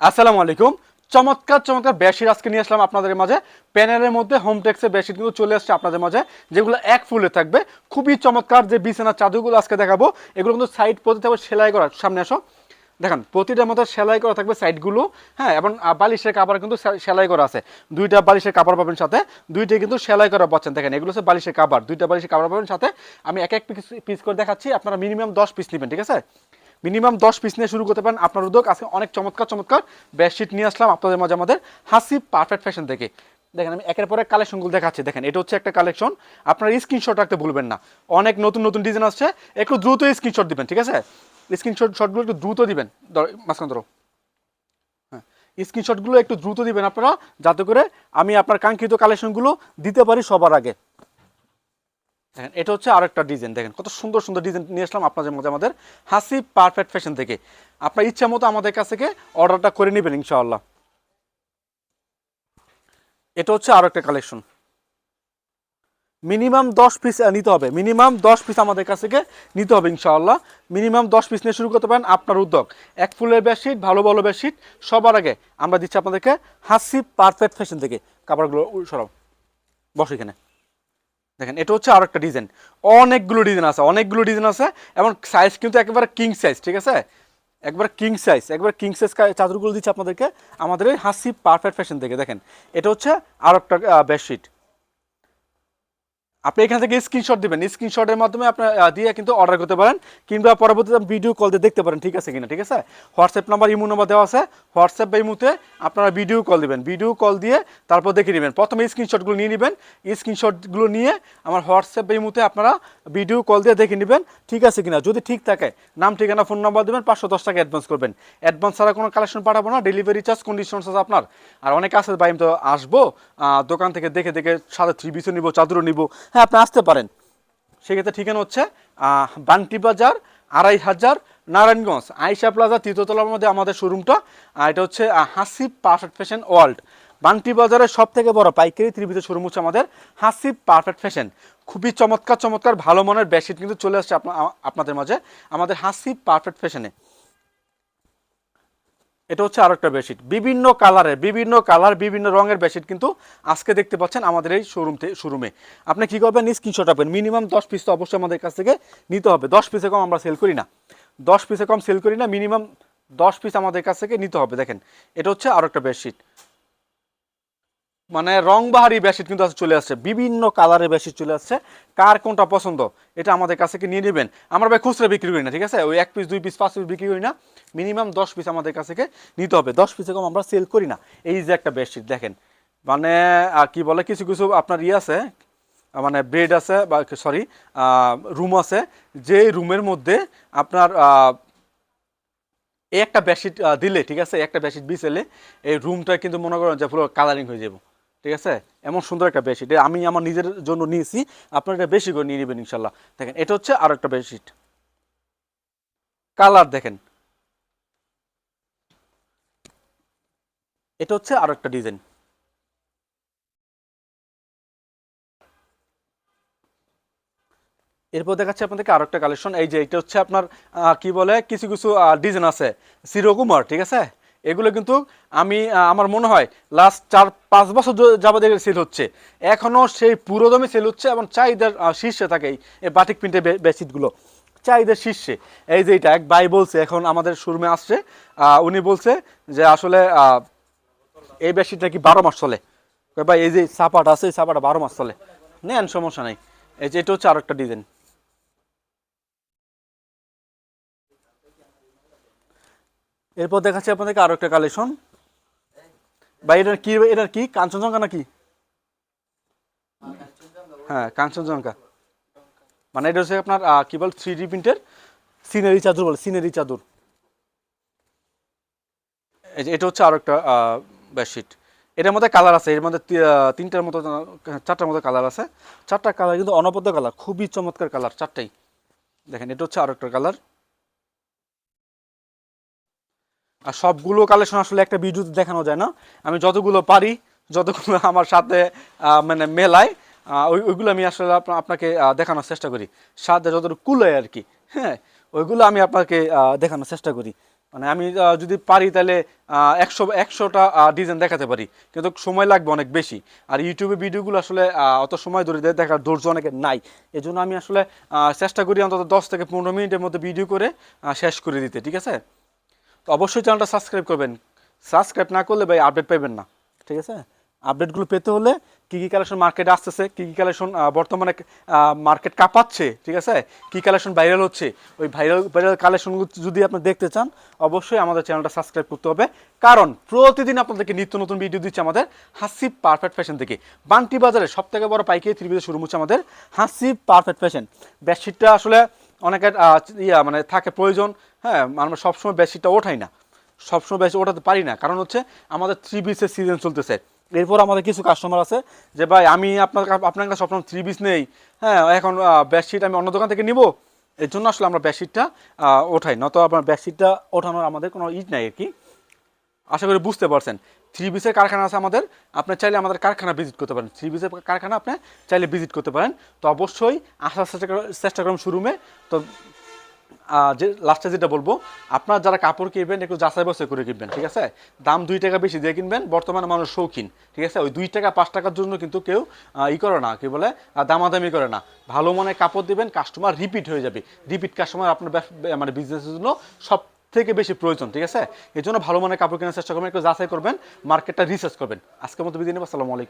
আসসালামু আলাইকুম। চমৎকার চমৎকার বেডশিট আজকে নিয়ে আসলাম আপনাদের মাঝে। প্যানেলের মধ্যে হোম টেক্সের বেডশিট কিন্তু চলে আসছে আপনাদের মাঝে, যেগুলো এক ফুলে থাকবে। খুবই চমৎকার যে বিছানার চাদরগুলো আজকে দেখাবো, এগুলো কিন্তু সাইড প্রতি থাকবে সেলাই করা, সামনে আসো। দেখেন প্রতিটার মধ্যে সেলাই করা থাকবে সাইডগুলো হ্যাঁ এবং বালিশের কাপড় কিন্তু সেলাই করা আছে। দুইটা বালিশের কাপড় পাবেন সাথে দুইটাই কিন্তু সেলাই করা পাচ্ছেন। দেখেন, এগুলো হচ্ছে বালিশের কাপড়, দুইটা বালিশের কাপড় পাবেন সাথে। আমি এক এক পিস পিস করে দেখাচ্ছি, আপনারা মিনিমাম দশ পিস নেবেন, ঠিক আছে? মিনিমাম দশ পিস নিয়ে শুরু করতে পারেন। আপনার উদ্যোগ আজকে অনেক চমৎকার চমৎকার। বেডশিট নিয়ে আসলাম আপনাদের মাঝে আমাদের হাসি পারফেক্ট ফ্যাশন থেকে দেখেন, আমি একের পরে কালেকশনগুলো দেখাচ্ছি। দেখেন, এটা হচ্ছে একটা কালেকশন আপনার স্ক্রিনশট রাখতে ভুলবেন না। অনেক নতুন নতুন ডিজাইন আসছে। একটু দ্রুত স্ক্রিনশট দিবেন, ঠিক আছে? স্ক্রিনশট শটগুলো একটু দ্রুত দিবেন। মাঝখান ধরো। হ্যাঁ স্ক্রিনশটগুলো একটু দ্রুত দিবেন আপনারা, যাতে করে আমি আপনার কাঙ্ক্ষিত কালেকশনগুলো দিতে পারি সবার আগে। দেখেন, এটা হচ্ছে আর একটা ডিজাইন দেখেন, কত সুন্দর সুন্দর ডিজাইন নিয়ে আসলাম আপনাদের মধ্যে আমাদের হাসি পারফেক্ট ফ্যাশন থেকে। আপনার ইচ্ছা মতো আমাদের কাছ থেকে অর্ডারটা করে নেবেন ইনশাআল্লাহ। এটা হচ্ছে আরও একটা কালেকশন মিনিমাম দশ পিস নিতে হবে। মিনিমাম দশ পিস আমাদের কাছ থেকে নিতে হবে ইনশাআল্লাহ। মিনিমাম দশ পিস নিয়ে শুরু করতে পারেন আপনার উদ্যোগ। এক ফুলের বেডশিট ভালো ভালো বেডশিট সবার আগে আমরা দিচ্ছি আপনাদেরকে হাসি পারফেক্ট ফ্যাশন থেকে। কাপড়গুলো সরাও। বসো এখানে। দেখেন, এটা হচ্ছে আরও একটা ডিজাইন অনেকগুলো ডিজাইন আছে, অনেকগুলো ডিজাইন আছে এবং সাইজ কিন্তু একেবারে কিং সাইজ ঠিক আছে? একবার কিং সাইজ একবার কিং সাইজ চাদরগুলো দিচ্ছে আপনাদেরকে, আমাদের হাসি পারফেক্ট ফ্যাশন থেকে। দেখেন, এটা হচ্ছে আরও একটা বেডশিট আপনি এখান থেকে স্ক্রিনশট দিবেন। স্ক্রিনশটের মাধ্যমে আপনার দিয়ে কিন্তু অর্ডার করতে পারেন কিংবা পরবর্তীতে ভিডিও কল দিয়ে দেখতে পারেন, ঠিক আছে কিনা, ঠিক আছে? হোয়াটসঅ্যাপ নাম্বার ইমো নাম্বার দেওয়া আছে। হোয়াটসঅ্যাপ বা ইমুতে আপনারা ভিডিও কল দিবেন। ভিডিও কল দিয়ে তারপর দেখে নেবেন। প্রথমে স্ক্রিনশটগুলো নিয়ে নেবেন। স্ক্রিনশটগুলো নিয়ে আমার হোয়াটসঅ্যাপ বা ইমুতে আপনারা ভিডিও কল দিয়ে দেখে নেবেন, ঠিক আছে কিনা? যদি ঠিক থাকে, নাম, ঠিকানা ফোন নাম্বার দেবেন, পাঁচশো দশ টাকা অ্যাডভান্স করবেন। অ্যাডভান্স ছাড়া কোনো কালেকশন পাঠাবো না ডেলিভারি চার্জ কন্ডিশনস আছে আপনার। আর অনেক আছে ভাই, আমি তো আসব দোকান থেকে দেখে দেখে সাথে থ্রি পিসও নিবো, চাদরও নিবো। হ্যাঁ আপনি আসতে পারেন। সেক্ষেত্রে ঠিকানা হচ্ছে বান্টি বাজার, আড়াই হাজার, নারায়ণগঞ্জ। আইসা প্লাজা তৃতীয়তলার মধ্যে আমাদের শোরুমটা। এটা হচ্ছে Hasib perfect fashion world. Bunty বাজারের সব থেকে বড় পাইকারি ত্রিভিত শোরুম হচ্ছে আমাদের হাসিব পারফেক্ট ফ্যাশন। খুবই চমৎকার চমৎকার, ভালো মানের বেডশিট কিন্তু চলে আসছে আপনাদের মাঝে, আমাদের হাসিব পারফেক্ট ফ্যাশনে। এটা হচ্ছে আরও একটা বেডশিট। বিভিন্ন কালারের, বিভিন্ন কালার, বিভিন্ন রঙের বেডশিট কিন্তু আজকে দেখতে পাচ্ছেন আমাদের এই শোরুম শোরুমে আপনি কী করবেন? স্ক্রিনশট রাখবেন। মিনিমাম দশ পিস তো অবশ্যই আমাদের কাছ থেকে নিতে হবে। দশ পিসে কম আমরা সেল করি না। দশ পিসে কম সেল করি না মিনিমাম দশ পিস আমাদের কাছ থেকে নিতে হবে। দেখেন, এটা হচ্ছে আরও একটা বেডশিট। মানে রং বাহারি বেডশিট কিন্তু চলে আসছে। বিভিন্ন কালারের বেডশিট চলে আসছে। কার কোনটা পছন্দ? এটা আমাদের কাছে থেকে নিয়ে নেবেন? আমরা ভাই খুচরা বিক্রি করি না, ঠিক আছে? ওই এক পিস দুই পিস পাঁচ পিস বিক্রি করি না। মিনিমাম দশ পিস আমাদের কাছ নিতে হবে। দশ পিসে কম আমরা সেল করি না। এই যে একটা বেডশিট দেখেন। মানে কি বলে? কিছু কিছু আপনার ইয়ে আছে মানে বেড আছে বা সরি রুম আছে। যে রুমের মধ্যে আপনার একটা বেডশিট দিলে, ঠিক আছে? একটা বেডশিট বিছেলে এই রুমটা কিন্তু মনে করেন যে পুরো কালারিং হয়ে যাব। ঠিক আছে? এমন সুন্দর একটা বেডশিট আমি আমার নিজের জন্য নিয়েছি। আপনারা এটা বেশি করে নিয়ে নেবেন ইনশাল্লাহ। দেখেন, এটা হচ্ছে আরও একটা বেডশিট কালার দেখেন। এটা হচ্ছে আরও একটা ডিজাইন এরপর দেখাচ্ছি আপনাদেরকে আরও একটা কালেকশন এই যে, এটা হচ্ছে আপনার কি বলে, কিছু কিছু ডিজাইন আছে। সিরোকুমার ঠিক আছে? এগুলো কিন্তু আমি আমার মনে হয় লাস্ট চার, পাঁচ বছর যাবত সেল হচ্ছে। এখনও সেই পুরোদমে সেল হচ্ছে এবং চাহিদার শীর্ষে থাকে এই- বাটিক প্রিন্টের বেডশিটগুলো চাহিদার শীর্ষে। এই যে এটা, এক ভাই বলছে, এখন আমাদের শোরুমে আসছে উনি বলছে যে আসলে এই বেডশিটটা কি বারো মাস চলে? ভাই, এই যে সাপাটা আছে, এই সাপাটা বারো মাস চলে। নেন, সমস্যা নাই। এই যে এটা হচ্ছে আরও একটা ডিজাইন এরপর দেখাচ্ছি আপনাদেরকে আরও একটা কালেকশন ভাই, এটার কি এটার কি? কাঞ্চনজঙ্ঘা নাকি? হ্যাঁ কাঞ্চনজঙ্ঘা। মানে এটা হচ্ছে আপনার কি বল থ্রি ডি প্রিন্টের সিনারি চাদর বলে, সিনারি চাদর। এটা হচ্ছে আরও একটা বেডশিট এটার মধ্যে কালার আছে, এর মধ্যে তিনটার মতো, চারটার মতো কালার আছে। চারটা কালার কিন্তু অনবদ্য কালার খুবই চমৎকার কালার চারটাই। দেখেন, এটা হচ্ছে আরও একটা কালার আর সবগুলো কালেকশন আসলে একটা ভিডিওতে দেখানো যায় না। আমি যতগুলো পারি, যতগুলো আমার সাথে মানে মেলায় ওই ওইগুলো আমি আসলে আপনাকে দেখানোর চেষ্টা করি। সাথে যতটুকু কুলায় আর কি হ্যাঁ ওইগুলো আমি আপনাকে দেখানোর চেষ্টা করি। মানে আমি যদি পারি তাহলে একশো একশোটা ডিজাইন দেখাতে পারি। কিন্তু সময় লাগবে অনেক বেশি। আর ইউটিউবে ভিডিওগুলো আসলে অত সময় ধরে দেখার ধৈর্য অনেকের নাই। এই জন্য আমি আসলে চেষ্টা করি অন্তত দশ থেকে পনেরো মিনিটের মধ্যে ভিডিও করে শেষ করে দিতে, ঠিক আছে? তো অবশ্যই চ্যানেলটা সাবস্ক্রাইব করবেন। সাবস্ক্রাইব না করলে ভাই আপডেট পাবেন না। ঠিক আছে? আপডেটগুলো পেতে হলে কী কী কালেকশন মার্কেটে আসতেছে, কী কী কালেকশন বর্তমানে মার্কেট কাঁপাচ্ছে, ঠিক আছে? কী কালেকশন ভাইরাল হচ্ছে, ওই ভাইরাল ভাইরাল কালেকশনগুলো যদি আপনি দেখতে চান, অবশ্যই আমাদের চ্যানেলটা সাবস্ক্রাইব করতে হবে। কারণ প্রতিদিন আপনাদেরকে নিত্য নতুন ভিডিও দিচ্ছে আমাদের হাসিব পারফেক্ট ফ্যাশন থেকে। বান্টি বাজারে সব থেকে বড় পাইকারি ত্রিবিধ শুরু হচ্ছে আমাদের হাসিব পারফেক্ট ফ্যাশন বেডশিটটা আসলে অনেকের ইয়া মানে থাকে প্রয়োজন হ্যাঁ আমরা সবসময় বেডশিটটা ওঠাই না। সবসময় বেশি ওঠাতে পারি না। কারণ হচ্ছে আমাদের থ্রি বিসের সিজন চলতেছে। এরপর আমাদের কিছু কাস্টমার আছে যে, ভাই, আমি আপনার আপনার কাছে সবসময় থ্রি বিস নেই। হ্যাঁ এখন বেডশিট আমি অন্য দোকান থেকে নিব। এর জন্য আসলে আমরা বেডশিটটা ওঠাই। নত আপনার বেডশিটটা ওঠানোর আমাদের কোনো ইট নাই আর কি। আশা করি বুঝতে পারছেন। থ্রি বিসের কারখানা আছে আমাদের আপনি চাইলে আমাদের কারখানা ভিজিট করতে পারেন। থ্রি বিসের কারখানা আপনি চাইলে ভিজিট করতে পারেন। তো অবশ্যই আসার চেষ্টা চেষ্টা করুন শোরুমে। তো যে লাস্টে যেটা বলব, আপনার যারা কাপড় কিনবেন, একটু যাচাই বাছাই করে কিনবেন, ঠিক আছে? দাম দুই টাকা বেশি দিয়ে কিনবেন, বর্তমানে মানুষ শৌখিন, ঠিক আছে? ওই দুই টাকা, পাঁচ টাকার জন্য কিন্তু কেউ ই করে না, কি বলে? দামাদামি করে না। ভালো মনে কাপড় দিবেন কাস্টমার রিপিট হয়ে যাবে। রিপিট কাস্টমার আপনার মানে বিজনেসের জন্য সব থেকে বেশি প্রয়োজন, ঠিক আছে? এই জন্য ভালো মানের কাপড় কেনার চেষ্টা করবেন, একটু যাচাই করবেন, মার্কেটটা রিসার্চ করবেন। আজকের মতো বিদিন আসসালামু আলাইকুম।